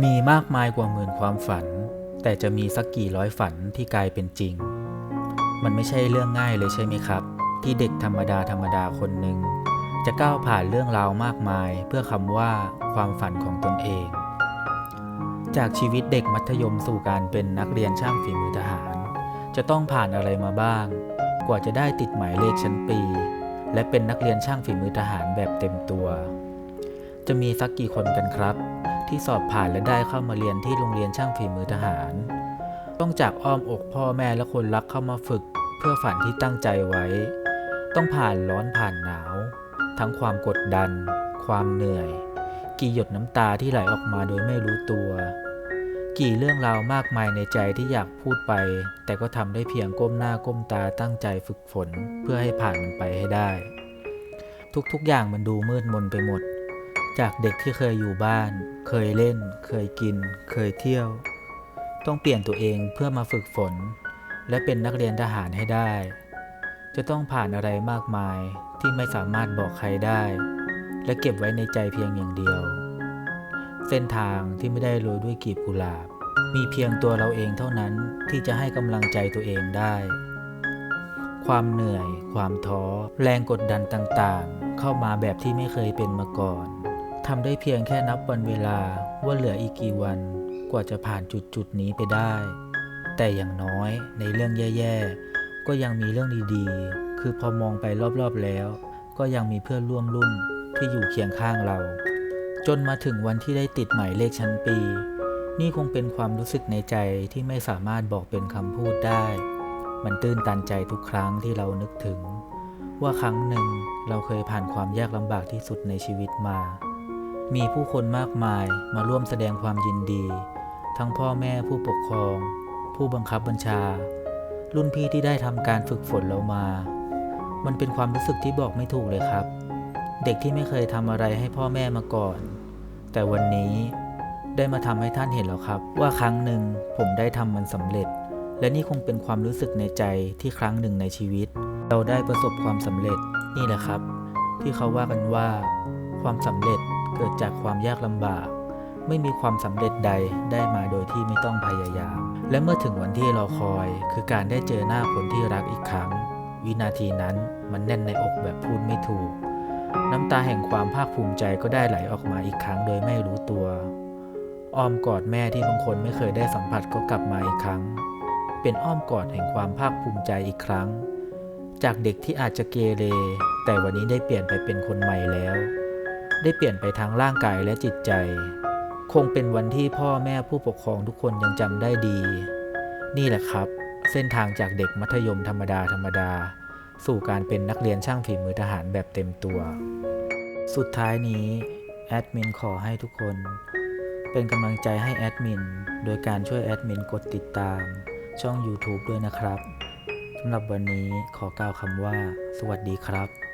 มีมากมายกว่าหมื่นความฝัน แต่จะมีสักกี่ร้อยฝันที่กลายเป็นจริง มันไม่ใช่เรื่องง่ายเลยใช่ไหมครับ ที่เด็กธรรมดาธรรมดาคนหนึ่งจะก้าวผ่านเรื่องราวมากมาย เพื่อคำว่าความฝันของตนเอง จากชีวิตเด็กมัธยมสู่การเป็นนักเรียนช่างฝีมือทหาร จะต้องผ่านอะไรมาบ้าง กว่าจะได้ติดหมายเลขชั้นปี และเป็นนักเรียนช่างฝีมือทหารแบบเต็มตัว จะมีสักกี่คนกันครับ ที่สอบผ่านและได้เข้ามาเรียนที่โรงเรียนช่างฝีมือทหาร ต้องจากอ้อมอกพ่อแม่และคนรักเข้ามาฝึก เพื่อฝันที่ตั้งใจไว้ ต้องผ่านร้อนผ่านหนาว ทั้งความกดดัน ความเหนื่อย กี่หยดน้ำตาที่ไหลออกมาโดยไม่รู้ตัว กี่เรื่องราวมากมายในใจที่อยากพูดไป แต่ก็ทำได้เพียงก้มหน้าก้มตาตั้งใจฝึกฝน เพื่อให้ผ่านมันไปให้ได้ ทุกๆอย่างมันดูมืดมนไปหมด จากเด็กที่เคยอยู่บ้าน เคยเล่น เคยกิน เคยเที่ยว ต้องเปลี่ยนตัวเองเพื่อมาฝึกฝน และเป็นนักเรียนทหารให้ได้ จะต้องผ่านอะไรมากมายที่ไม่สามารถบอกใครได้ และเก็บไว้ในใจเพียงอย่างเดียว เส้นทางที่ไม่ได้โรยด้วยกลีบกุหลาบ มีเพียงตัวเราเองเท่านั้นที่จะให้กำลังใจตัวเองได้ ความเหนื่อย ความท้อ แรงกดดันต่างๆ เข้ามาแบบที่ไม่เคยเป็นมาก่อน ทำได้เพียงแค่นับวันเวลาว่าเหลืออีกกี่วันกว่าจะผ่านจุดๆนี้ไปได้ แต่อย่างน้อยในเรื่องแย่ๆ ก็ยังมีเรื่องดีๆ คือพอมองไปรอบๆแล้ว ก็ยังมีเพื่อนร่วมรุ่นที่อยู่เคียงข้างเรา จนมาถึงวันที่ได้ติดหมายเลขชั้นปี นี่คงเป็นความรู้สึกในใจที่ไม่สามารถบอกเป็นคำพูดได้ มันตื้นตันใจทุกครั้งที่เรานึกถึง ว่าครั้งหนึ่งเราเคยผ่านความยากลำบากที่สุดในชีวิตมา มีผู้คนมากมายมาร่วมแสดงความยินดี ทั้งพ่อแม่ผู้ปกครอง ผู้บังคับบัญชา รุ่นพี่ที่ได้ทำการฝึกฝนเรามา มันเป็นความรู้สึกที่บอกไม่ถูกเลยครับ เด็กที่ไม่เคยทำอะไรให้พ่อแม่มาก่อน แต่วันนี้ได้มาทำให้ท่านเห็นแล้วครับ ว่าครั้งหนึ่งผมได้ทำมันสำเร็จ และนี่คงเป็นความรู้สึกในใจที่ครั้งหนึ่งในชีวิต เราได้ประสบความสำเร็จนี่แหละครับ ที่เขาว่ากันว่า ความสำเร็จ เกิดจากความยากลำบาก ไม่มีความสำเร็จใดได้มาโดยที่ไม่ต้องพยายาม และเมื่อถึงวันที่เราคอย คือการได้เจอหน้าคนที่รักอีกครั้ง วินาทีนั้นมันแน่นในอกแบบพูดไม่ถูก น้ำตาแห่งความภาคภูมิใจก็ได้ไหลออกมาอีกครั้งโดยไม่รู้ตัวอ้อมกอดแม่ที่บางคนไม่เคยได้สัมผัสก็กลับมาอีกครั้ง เป็นอ้อมกอดแห่งความภาคภูมิใจอีกครั้ง จากเด็กที่อาจจะเกเร แต่วันนี้ได้เปลี่ยนไปเป็นคนใหม่แล้ว ได้เปลี่ยนไปทั้งร่างกายและจิตใจ คงเป็นวันที่พ่อแม่ผู้ปกครองทุกคนยังจำได้ดี นี่แหละครับ เส้นทางจากเด็กมัธยมธรรมดาธรรมดา สู่การเป็นนักเรียนช่างฝีมือทหารแบบเต็มตัว สุดท้ายนี้แอดมินขอให้ทุกคน เป็นกำลังใจให้แอดมินโดยการช่วยแอดมินกดติดตาม ช่อง YouTube ด้วยนะครับสำหรับวันนี้ขอกล่าวคำว่า สวัสดีครับ